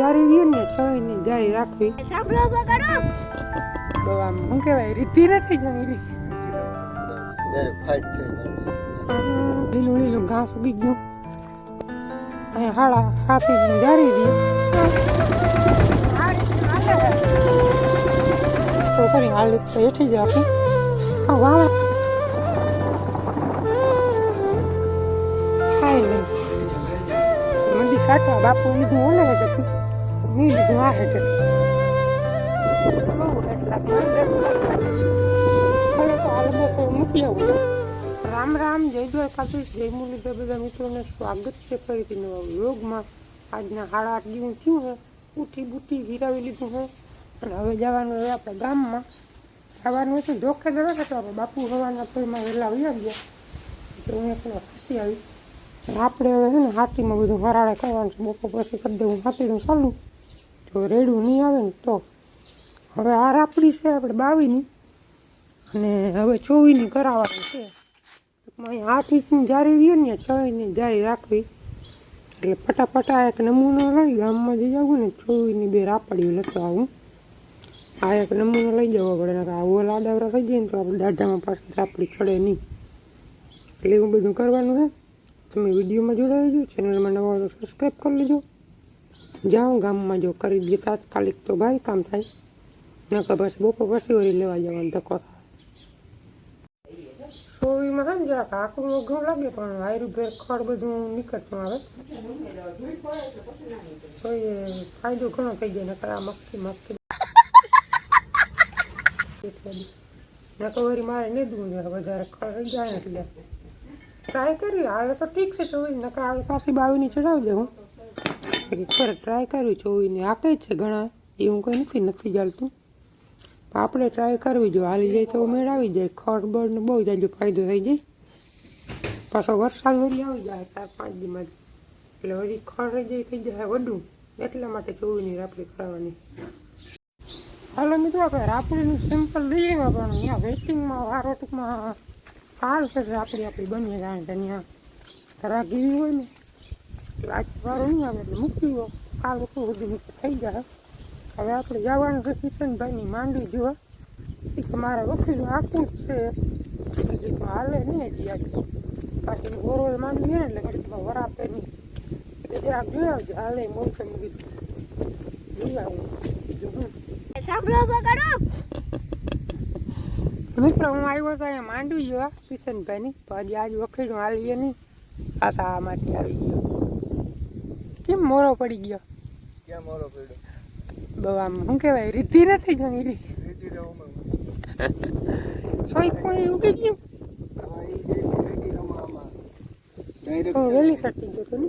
જારી રહી ને છવીની જારી રાખવી. સાંભળો બગાડો. તો આમ શું કહેવાય રીતિ નથી જારી લીલું લીલું ઘાસ ઉગી ગયું. અહીંયા હાડા હાથી જારી રહી તો કરી હાલ તો હેઠી જ આપી વાવ ખાઈ લે મંદી કાઢવા બાપુ લીધું ઓલે હેઠે નહીં લીધું આ તો. રામ રામ, જય દ્વારકાધીશ. જય મુરલીધર, બધા મિત્રોને સ્વાગત છે ફરીથી નવા યોગમાં આજના સાડા આઠ દિવસ થયું છે. ઉઠી બુઠી ગીરાવી લીધું છે. અને હવે જવાનું હવે આપણે ગામમાં. જવાનું હતું ધોખે આપણે બાપુ હવાના ફળમાં વહેલા વયા ગયા. એટલે હું એકલો ખાતી આવી. આપણે હવે છે ને હાથીમાં બધું હરાળે કરવાનું છે. બપોર પછી કરી દેવું હાથીનું ચાલુ. જો રેડું નહીં આવે ને તો. હવે આ રાપડી છે, આપણે બાવીની. અને હવે ચોવીની કરાવવાની છે. અહીં હાથીની જારી રહીએ ને છ ઇંચની જારી રાખવી. એટલે ફટાફટા એક નમૂનો લઈ, ગામમાં જઈ આવું ને, ચોવીની બે રાપડીઓ લખવા આવું. આ એક નમૂનો લઈ જવો પડે ને આ ઓલ આડાવરા થઈ જાય ને, તો આપણે દાઢામાં પાછી રાપડી ચડે નહીં. એટલે એવું બધું કરવાનું છે. તમે વિડીયોમાં જોડાઈ જો ચેનલમાં નવા તો સબસ્ક્રાઈબ કરી લેજો. જાઉં ગામમાં જો કરી દઈએ તાત્કાલિક તો ભાઈ કામ થાય. નકર પછી બપોર પછી વળી લેવા જવાનો ધક્કો થાય. સોવીમાં છે ને જરાક આકરું અઘરું લાગે પણ વાયરું ભેર ખડ બધું નીકળતું આવે. તો એ ફાયદો ઘણો થઈ જાય, નકર આ મસ્તી મસ્તી. નકર વળી મારે નહીં દઉં વધારે ખડ જાય ને એટલે. ટ્રાય કરી હાલે તો ઠીક છે ચોવીસ નકા આવે પાછી બાવીની ચડાવી દે હું ખરે ટ્રાય કર્યું ચોવીને આ જ છે ઘણા? એવું કંઈ નથી નથી ચાલતું. આપણે ટ્રાય કરવી જો હાલી જાય તો મેળાવી જાય. ખડ બળને બહુ જાજો ફાયદો થઈ જાય. પાછો વરસાદ વળી આવી જાય, ચાર પાંચ દીમાં એટલે વળી ખડ રહી જાય, થઈ જાય વધુ. એટલા માટે ચોવીની રાપડી કરાવવાની હાલો મિત્રો, આપણે રાપડીનું સિમ્પલ લઈએ, પણ અહીંયા વેટિંગમાં આ ટૂંકમાં સારું છે આપણી આપણી બની જાય ધનિયા ખરા ગીરી હોય ને આજ વારો નહીં આવે એટલે મૂકી દો કાલ વખત સુધી થઈ જાય. હવે આપણે જવાનું છે કિશનભાઈની માંડી જોવા એ તો મારા વકીલ આખું જ છે. પછી હાલે નહીં હજી પાછી ઓરોલ માંડવી છે ને એટલે ઘડીકમાં વરાપે નહીં એટલે જરાક જોઈ આવજો, હાલે મોસમ કીધું જોઈ આવું. બીજું મિત્રો હું આવ્યો હતો અહીંયા માંડવી જોવા કિશનભાઈની તો આજે આજ વખીડું હાલીએ નહીં. આ તો આ માટે આવી ગયો. કેમ મોરો પડી ગયો? ક્યાં મોરો પડ્યો? બહુ આમ શું કહેવાય? રીતિ નથી જાણી સોય કોઈ ઉગી ગયું? વહેલી સટી ગયો તો ને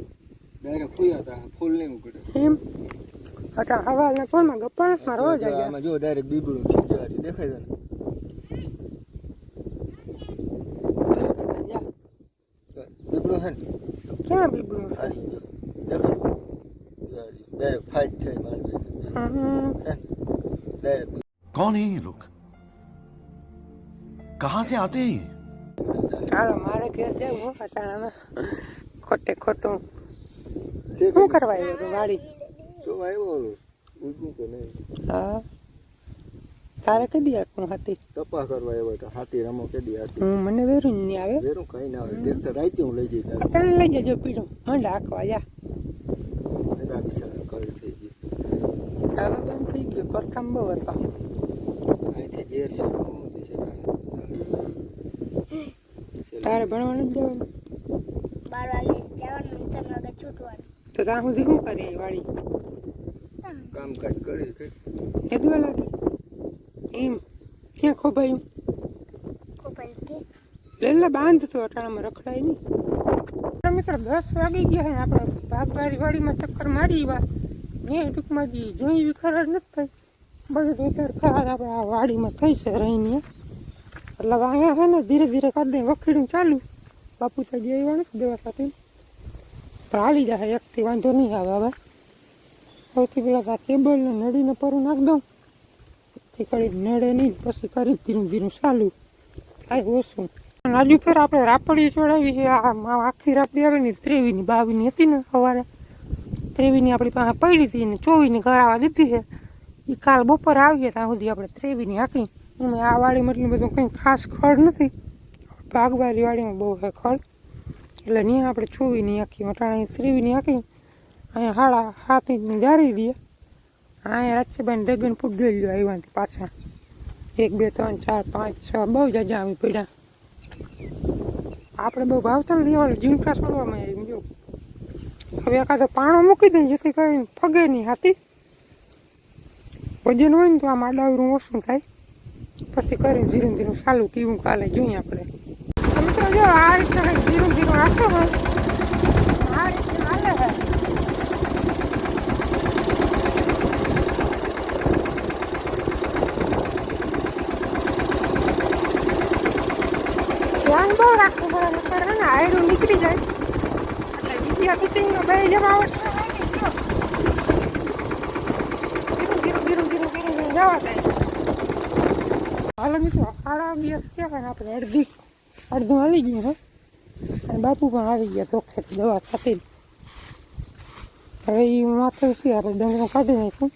direct ફૂયા તા, ફૂલ નહીં ઉકળે. એમ? અટા હવાના ફોનમાં ગપ્પા મારો જાય ગયા જો ડાયરેક્ટ બીબડું ખીજવા રહ્યું. દેખાય છે ને? બીબડું છે ને? ક્યાં બીબડું છે હારી ગયો. દેખાય? જો હારી. Direct fight થઈ માંડવી. હમ, હે ને? Direct कौन है ये लोग कहां से आते हैं ये હાલો મારે ઘેર જવું અટાણામાં ખોટે ખોટું છે કે શું કરવા આવ્યો તું વાડી શું આવ્યો ઓલું? ઉગ્યું કે નહીં? હા તારે કદી આખું હતી તપાસ કરવા આવ્યો તો હાથી રમો કદી હાથી? હું મને વેરું નહીં આવે. વેરું કઈ ના આવે. તે તો રાતે હું લઈ જઈ તારે. આપણે લઈ જજો પીડું. મંડ આખવા જા. રાક્ષસ કળી થઈ ગઈ હવે બંધ થઈ ગયો. પ્રથમ બહુ હતો. અહીંથી ઝેર છે તારે? ભણવાનું જ જવાનું? બાર વાગે જવાનું ત્રણ વાગે છૂટવાનું. તો ત્યાં સુધી શું કરી વાડી કામકાજ કરી કે હેદવા લાગી. એમ ક્યાં ખોભાયું લેલા બાંધ તો અટાણામાં રખડાય નહીં. મિત્રો દસ વાગી ગયા છે ને આપણે ભાગવાડી વાડીમાં ચક્કર મારી વા ને ટૂંકમાં જે જોઈ એવી જ નથી થઈ. બધું અત્યારે ખરાબ આપણે આ વાડીમાં થઈ છે રહીને. એટલે અહીંયા છે ને ધીરે ધીરે કરી દે વખીડું ચાલુ. બાપુ તો જે આવ્યા નથી દેવા સાથે. હાલી જાય એકથી વાંધો નહીં આવે હવે. સૌથી પહેલાં આ નડીને પરું નાખ દઉં. પછી કરી નડે નહીં, પછી કરી ધીરું ધીરું ચાલુ. કાંઈ ઓછું. આજુ ફેર આપણે રાપડી ચડાવી છે, આ આખી રાપડી આવે ને, ત્રેવીની, બાવીની હતી ને સવારે. ત્રેવીની આપણી પાસે પડી હતી ને ચોવીની કરાવવા દીધી છે. એ કાલ બપોર આવીએ ત્યાં સુધી આપણે ત્રેવીની આખી અમે આ વાડીમાં એટલું બધું કંઈ ખાસ ખડ નથી. ભાગવારી વાડીમાં બહુ છે ખડ. એટલે નહીં આપણે ચોવીની આખી વટાણા ત્રેવીની આખી અહીંયા હાડા હાથ ઇંચની જારી દઈએ. અહીંયા રાજ્યભાઈ ડગન ફૂટ જોઈ લો આવ્યા પાછા. એક, બે, ત્રણ, ચાર, પાંચ, છ, બહુ જાજા આવી પડ્યા. આપણે બહુ ભાવતા નથી ઓલું ઝીણકા છોડવામાં આવી, જો. હવે એકાદો પાણો મૂકી દઈએ જેથી કરીને ફગે નહીં હાથી. વજન હોય ને તો આમ આડાવરું ઓછું થાય. પછી કરીને ધીરે ધીરે ચાલુ કેવું કાલે જોઈએ આપણે. તો મિત્રો જો, આ રીતના ધીરું ધીરું રાખો હોય આ રીતે હાલે છે ધ્યાન બહુ રાખવું પડે નકર ને આયરું નીકળી જાય. એટલે બીજી ફિટિંગનો બે જવા ધીરું ધીરું ધીરું ધીરું ધીરું જવા થાય હાલો મિત્રો સાડા દિવસ ને આપણે અડધી, અડધું હાલી ગયું, હે. અને બાપુ પણ આવી ગયા ધોખે દવા સાથે હવે એ માથે છે આપણે ડંગરો કાઢી નાખ્યું.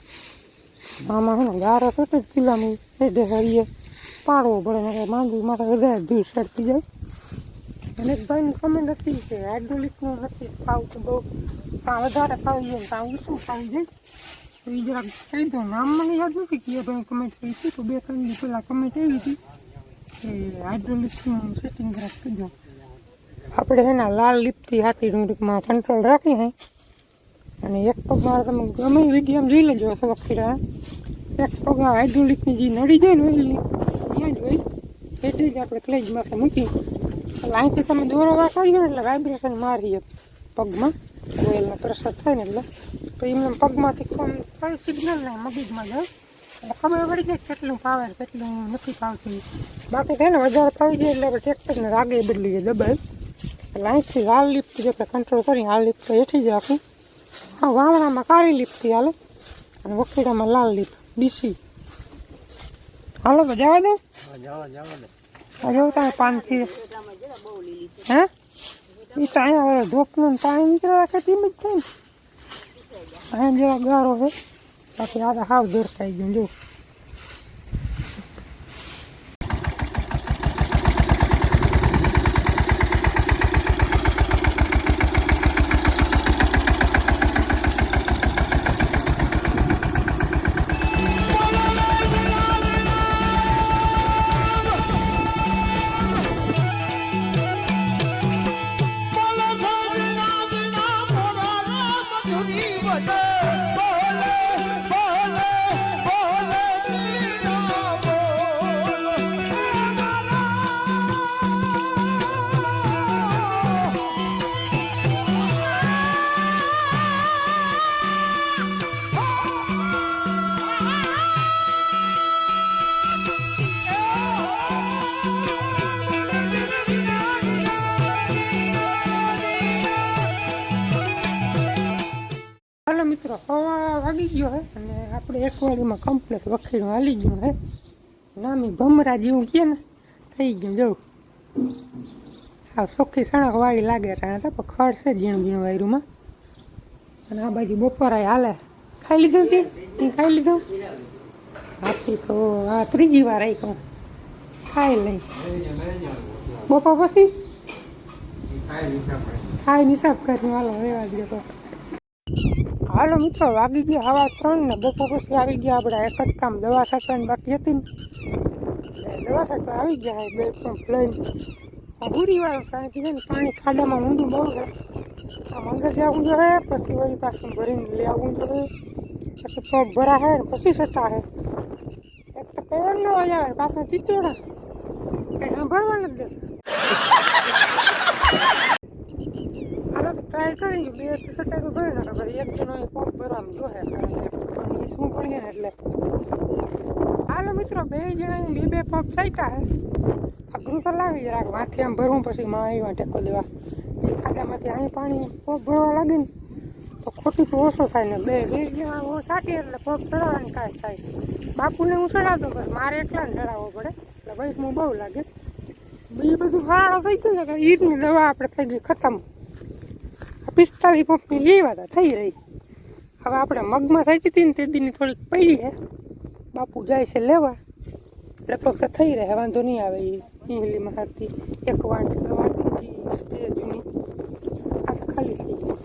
આમાં હે ને ગારો કેટલી કિલ્લામાં હેડે હરીએ પાડવો પડે ને માંડવી માથે વધારે ધૂળ સડતી જાય. અને એક ભાઈની કમેન્ટ હતી કે હાઇડ્રોલિકનું નથી ખાવું બહુ કાં વધારે ખાવી જાય કાં ઓછું ખાવી જાય તો એ જરાક કહી દો, નામ મને યાદ નથી કે એ ભાઈ કમેન્ટ કરી હતી તો બે ત્રણ દિવસ પહેલાં કમેન્ટ એવી હતી કે હાઇડ્રોલિકનું સેટિંગ જરાક કીધું આપણે એના લાલ લીપથી હાથી ડુંગળીમાં કંટ્રોલ રાખી હે. અને એક પગ મારે તમે ગમે વીડિયો જોઈ લેજો વખીરા એક પગ હાઇડ્રોલિકની જે નડી જાય ને ઓઇલની ત્યાં જ હોય એટલે જ આપણે ક્લેજ માથે મૂકી. એટલે અહીંથી તમે દોરો વાંકાઈ ગયો એટલે વાઇબ્રેશન મારીએ પગમાં. ઓઇલનો પ્રેશર થાય ને એટલે. તો એમને પગમાંથી થાય સિગ્નલ નહીં મગજમાં જાય એટલે ખબર પડી જાય કેટલું પાવે કેટલું નથી પાવતું. બાકી થાય ને, વધારે પાવી જાય એટલે આપણે ટ્રેક્ટરને રાગે બદલી જાય દબાઈ એટલે અહીંથી લિફ્ટ જે આપણે કંટ્રોલ કરી આ લિફ્ટ તો હેઠી જ રાખી. હા, વાવણામાં કાળી લિફ્ટથી હાલે. અને વખેડામાં લાલ લિફ્ટ ડીસી હાલો તો જવા દો હજુ તારે પાનથી હે? એ તો અહીંયા હવે ઢોકનું ને પાણી નીકળે રાખે તેમ જ થાય ને. અહીંયા જેવા ગારો છે. બાકી આ સાવ હાવ દૂર થઈ ગયું જો હાલો મિત્રો, હવા વાગી ગયો હે અને આપણે એક વાડીમાં કમ્પ્લેટ વખીણું હાલી ગયું હે. નામી ભમરા જેવું કે ને, થઈ ગયું. જવું હા ચોખ્ખી સણક વાળી લાગે રાણે તો, પણ ખડ છે ઝીણું ઝીણું વાયરુમાં. અને આ બાજુ બપોરાય હાલે. ખાઈ લીધું કે? એ ખાઈ લીધું? આપી તો આ ત્રીજી વાર આવી કહું ખાઈ લઈ. બપોર પછી? ખાઈ નિશાબ કરીને. હાલો, રેવા તો. હાલો મિત્રો, વાગી ગયા હવા ત્રણ ને બપોર પછી આવી ગયા આપણે એક જ કામ દવા છાંટવાની બાકી હતી ને. દવા છાંટવા આવી ગયા બે પંપ લઈને ભૂરી વાળો કારણ કે પાણી ખાડામાં ઊંડું બહુ છે. આમ અંદર જવું જોઈએ પછી વળી પાછું ભરીને લઈ આવવું જોઈએ પછી પગ ભરા ને પછી સટા હે. એક તો પવન નો આવે, પાછા ટીચોડા કઈ સાંભળવા નથી દેતા હાલો તો ટ્રાય કરી બે તો ભરી નાખે પણ એક જણો એ પંપ ભરવાનું જોહે પાણી શું ભણીએ ને એટલે? હાલો મિત્રો, બે જણા બે બે પંપ સાઈટા હે. અઘરું તો લાવી જરાક માથે આમ ભરવું પછી માં આવ્યા ટેકો દેવા એ ખાડામાંથી અહીં પાણી પંપ ભરવા લાગે ને, તો ખોટી તો ઓછો થાય ને બે બે જણા હું સાટી એટલે પગ ચડાવવાની કાંઈ થાય. બાપુને હું ચડાવતો, પણ મારે એકલાને ચડાવવો પડે. એટલે ભાઈ, હું બહુ લાગે. બીજું બધું ફાળો થઈ ગયું ને કે ઈદની દવા આપણે થઈ ગઈ ખતમ. પિસ્તાલીસ પંપની લેવા હતા થઈ રહી. હવે આપણે મગમાં સાચી હતી ને તે દીની થોડીક પડી છે બાપુ જાય છે લેવા. લગભગ થઈ રહે, વાંધો નહીં આવે એ ઇંગલીમાં હતી એક વાંટી વાંટી સ્પ્રે જૂની. આ તો ખાલી થઈ ગઈ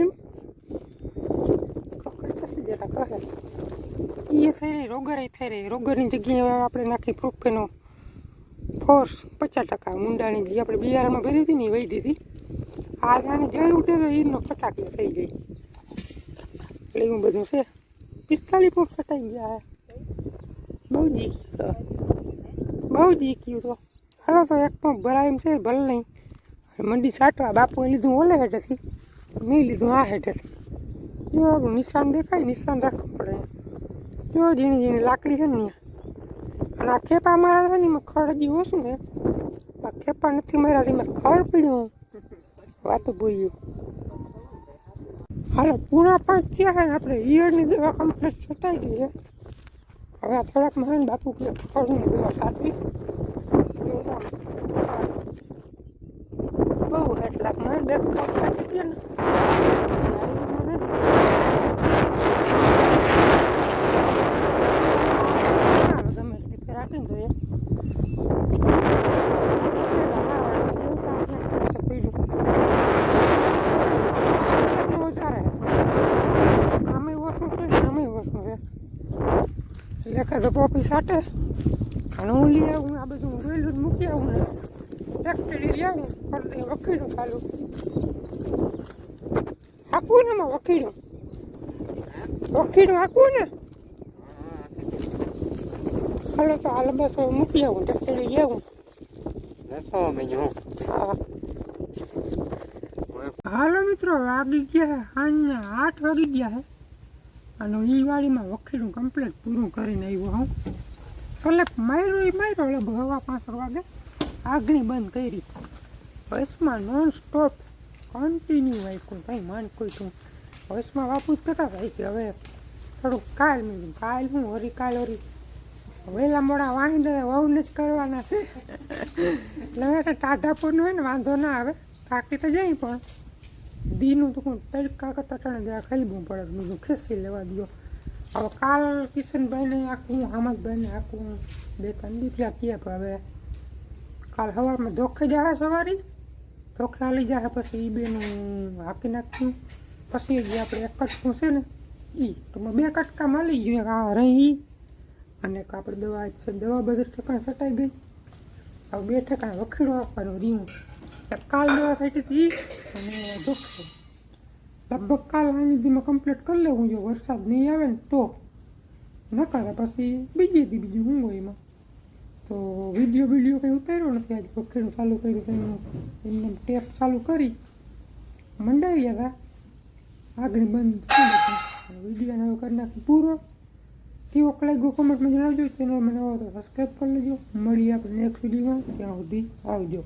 એમ? જરા કહે એ થઈ રહી રોગર થઈ રહી. રોગરની જગ્યાએ આપણે નાખી પ્રૂફેનો ફોર્સ પચાસ ટકા. મુંડાની જે આપણે બિયારણમાં ભરી હતી ને એ વહી દીધી. આ જાણે જળ ઉઠે તો ઈનો ફટાકડો થઈ જાય. એટલે એવું બધું છે. પિસ્તાલીસ ફૂટ ફટાઈ ગયા બહુ જીક્યું તો. બહુ જીક્યું તો. હાલો તો એક પંપ ભરાય એમ છે, ભલે નહીં. મંડી સાટવા બાપુએ લીધું ઓલે હેઠેથી, મેં લીધું આ હેઠેથી. જો આપણું નિશાન દેખાય, નિશાન રાખવું પડે. જો ઝીણી ઝીણી લાકડી છે ને અને આ ખેપા મારા છે ને એમાં ખડ હજી ઓછું છે. આ ખેપા નથી મારા એમાં ખડ પડ્યું વાતું બોલ્યું હાલો, પૂણા પાંચ થયા ને આપણે ઈયળની દવા કમ્પ્લીટ છટાઈ ગઈ છે. હવે થોડાક મહાન બાપુ કે ફળની દવા સાચવી બહુ એટલા મહાન બે કાઢી ગયા ને. રાખીને જોઈએ વધારે આમે ઓછું છે ને આમે ઓછું છે લેખે સાથે. સાટે અને હું લઈ આવું આ બધું જ મૂકી આવું ને. ફેક્ટરી લઈ આવું કરી દઈ વકીડું ચાલુ હાકવું ને એમાં વકીડું વકીડું આખું ને. હાલો તો હાલ બસ મૂકી આવું ફેક્ટરી લઈ આવું. હા. હાલો મિત્રો વાગી ગયા સાંજના આઠ વાગી ગયા હે. અને એ વાડીમાં વખીનું કમ્પ્લેટ પૂરું કરીને આવ્યો હું. સલેપ માર્યો એ માર્યો લગભગ હવા પાંચ વાગે આગણી બંધ કરી. બસમાં નોન સ્ટોપ કન્ટિન્યુ વાંચ્યું કંઈ માનકું તું. બસમાં જ કહેતા ભાઈ કે હવે થોડુંક કાલ મેં કાલ હું હરી, કાલ હરી. વહેલા મોડા વાહી દે વહુને જ કરવાના છે. એટલે ટાઢાપુરનું હોય ને, વાંધો ના આવે. થાકી તો જાય પણ. દીનું તો કોણ તડકા કરતા ટાણે જરા બહુ પડે બીજું ખેંચી લેવા દો હવે કાલ કિશનભાઈને આખું, હામદભાઈને આખું, બે ત્રણ દીકરા કહે કે હવે કાલ સવારમાં ધોખે જાય સવારી, ધોખે હાલી જાય પછી એ બેનું હાકી નાખ્યું પછી જે આપણે એક કટકું છે ને એ તો બે કટકા મળી ગયું આ રહી, અને આપણે દવા છે દવા બધી ઠેકાણે સટાઈ ગઈ. હવે બે ઠેકાણે વખીડો આપવાનો રીંગ કાલ દવા સાઈટી હતી અને દુઃખ લગભગ કાલ આની કમ્પ્લીટ કરી લેવું જો વરસાદ નહીં આવે ને તો નકારા પછી બીજી હતી બીજું હોય એમાં તો વીડિયો વીડિયો કંઈ ઉતાર્યો નથી આજે પખેડું ચાલુ કર્યું તો એમને ટેપ ચાલુ કરી ગયા હતા આગળ બંધ થઈ ગયું વિડીયોને હવે કરી નાખી પૂરો કેવો ગયો કોમેન્ટમાં જણાવજો ચેનલ મને આવો તો સબસ્ક્રાઈબ કરી લેજો મળીએ આપણે નેક્સ્ટ વિડીયોમાં ત્યાં સુધી આવજો